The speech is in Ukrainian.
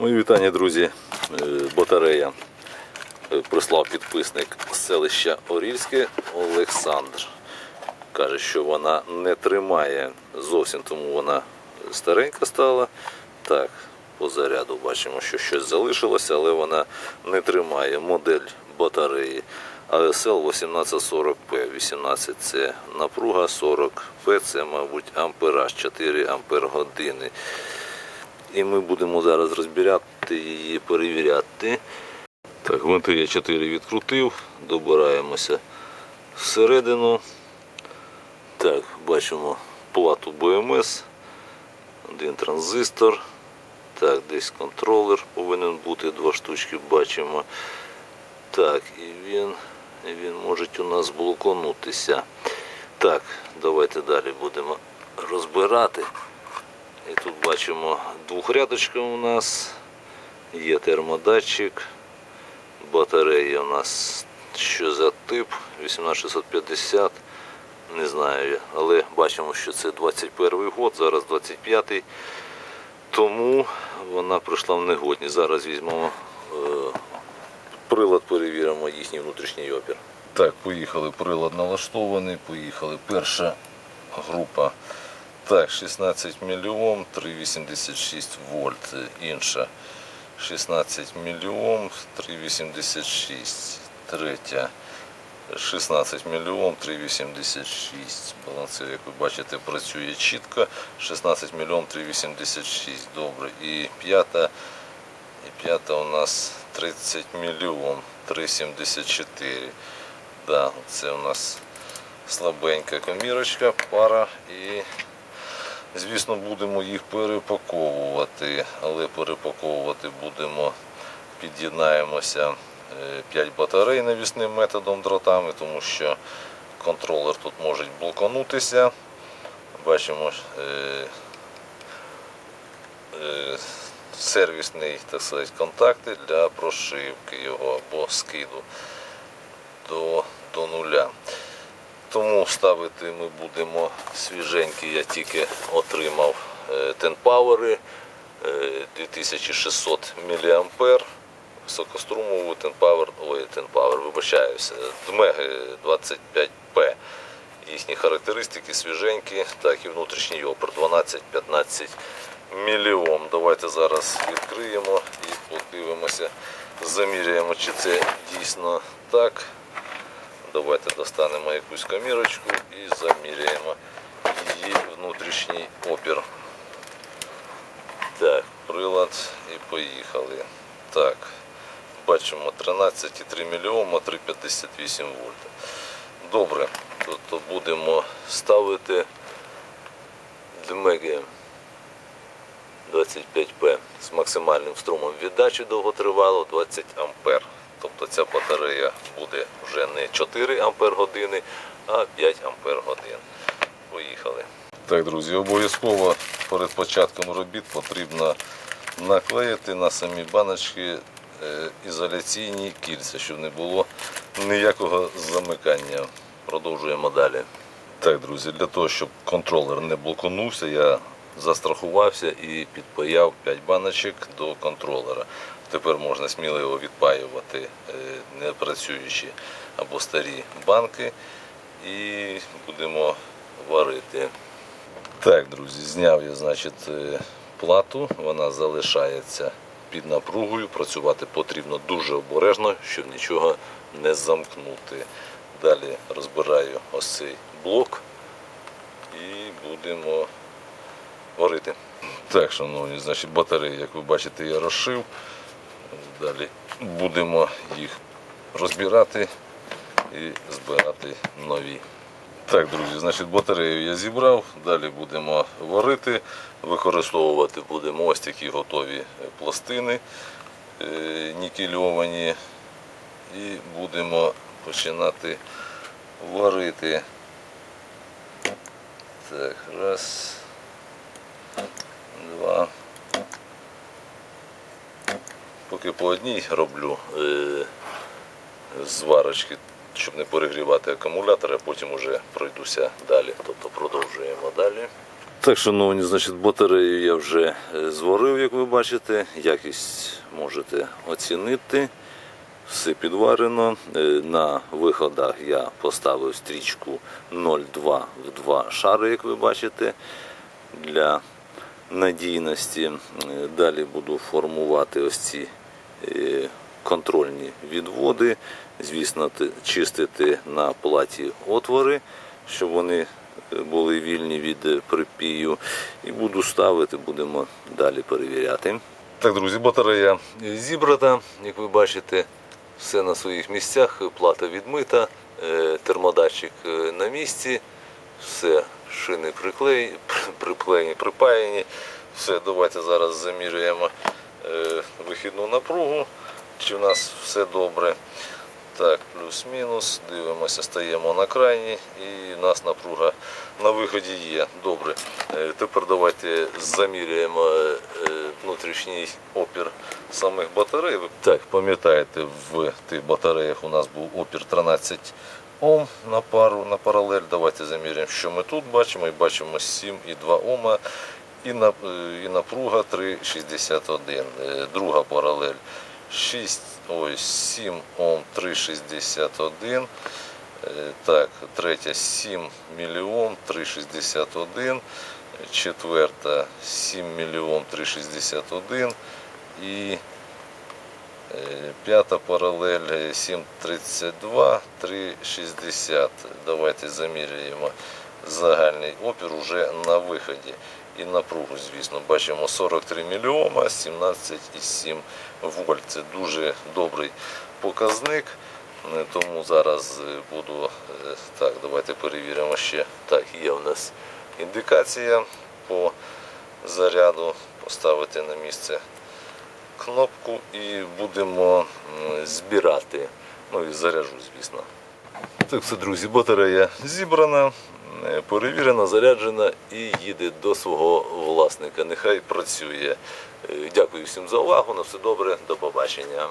Мої вітання, друзі. Е, Батарея е, прислав підписник з селища Орільське Олександр. Каже, що вона не тримає зовсім, тому вона старенька стала. Так, по заряду бачимо, що щось залишилося, але вона не тримає. Модель батареї ASL 1840P. 18 це напруга, 40P це, мабуть, ампераж, 4 ампер години. І ми будемо зараз розбирати її, перевіряти. Так, гвинти я 4 відкрутив, добираємося всередину. Так, бачимо плату БМС, один транзистор. Так, десь контролер повинен бути, два штучки бачимо. Так, і він, він може у нас блоконутися. Так, давайте далі будемо розбирати. І тут бачимо двохрядочка у нас, є термодатчик, батарея у нас що за тип 18650, не знаю, але бачимо, що це 21 год, зараз 25-й, тому вона прийшла в негодність. Зараз візьмемо е, прилад, перевіримо їхній внутрішній опір. Так, поїхали, прилад налаштований, поїхали. Перша група. Так, 16 мільйон 3,86 вольт. Інша 16 мільйон 3,86. Третя 16 мільйон 3,86. Балансир, як ви бачите, працює чітко. 16 мільйон 3,86. Добре. І п'ята. І п'ята у нас 30 мільйон 3,74. Да, це у нас слабенька комірочка, пара і Звісно, будемо їх перепаковувати, але перепаковувати будемо, під'єднаємося 5 батарей навісним методом дротами, тому що контролер тут може блоканутися. Бачимо е, е, сервісний так сказати, контакти для прошивки його або скиду до, до нуля. Тому ставити ми будемо свіженькі. Я тільки отримав е, е, 2600 мА. Високострумову Tenpower, ой, Tenpower, вибачаюся, Дмеги 25P. Їхні характеристики свіженькі, так і внутрішній опір 12-15 мільйон. Давайте зараз відкриємо і подивимося, заміряємо, чи це дійсно так. Давайте достанемо якусь камірочку і заміряємо її внутрішній опір. Так, прилад і поїхали. Так, бачимо 13,3 мільйома 3,58 вольта. Добре, тобто будемо ставити Дмеги 25P з максимальним струмом віддачі довготривало 20 ампер. Тобто ця батарея буде вже не 4 ампер а 5 ампер. Поїхали. Так, друзі, обов'язково перед початком робіт потрібно наклеїти на самі баночки е, ізоляційні кільця, щоб не було ніякого замикання. Продовжуємо далі. Так, друзі, для того, щоб контролер не блоконувся, я застрахувався і підпаяв 5 баночок до контролера. Тепер можна сміливо відпаювати е, непрацюючі або старі банки і будемо варити. Так, друзі, зняв я значить, е, плату, вона залишається під напругою. Працювати потрібно дуже обережно, щоб нічого не замкнути. Далі розбираю ось цей блок і будемо варити. Так, шановні, значить, батареї, як ви бачите, я розшив. Далі будемо їх розбирати і збирати нові. Так, друзі, значить батарею я зібрав, далі будемо варити, використовувати будемо ось такі готові пластини е, нікельовані і будемо починати варити. Так, раз, два. Поки по одній роблю е, зварочки, щоб не перегрівати акумулятор, а потім вже пройдуся далі. Тобто продовжуємо далі. Так, шановні, значить, батарею я вже е, зварив, як ви бачите. Якість можете оцінити. Все підварено. Е, На виходах я поставив стрічку 0,2 в 2 шари, як ви бачите, для надійності. Е, Далі буду формувати ось ці е, контрольні відводи. Звісно, чистити на платі отвори, щоб вони е, були вільні від припію. І буду ставити, будемо далі перевіряти. Так, друзі, батарея зібрана, як ви бачите, все на своїх місцях, плата відмита, термодатчик на місці, все, шини приклеєні, приклеєні, припаяні. Все, давайте зараз замірюємо е, вихідну напругу, чи в нас все добре. Так, плюс-мінус, дивимося, стаємо на крайні і в нас напруга на виході є. Добре. Е, Тепер давайте заміряємо е, внутрішній опір самих батарей. Так, пам'ятаєте, в тих батареях у нас був опір 13 Ом на пару, на паралель. Давайте заміряємо, що ми тут бачимо. І бачимо 7,2 Ома і, е, напруга 3,61. Е, Друга паралель 6, ой, 7 Ом 3,61. Е, Так, третя 7 мільйон 3,61. Четверта 7 мільйон 3,61. І п'ята паралель е, 7,32, 3,60. Давайте заміряємо загальний опір уже на виході. І напругу, звісно, бачимо 43 мільйома, 17,7 вольт. Це дуже добрий показник. Е, Тому зараз е, буду е, так, давайте перевіримо ще. Так, є у нас індикація по заряду. Поставити на місце кнопку і будемо збирати. Ну і заряджу, звісно. Так все, друзі, батарея зібрана, е, перевірена, заряджена і їде до свого власника. Нехай працює. Е, Дякую всім за увагу. На все добре, до побачення.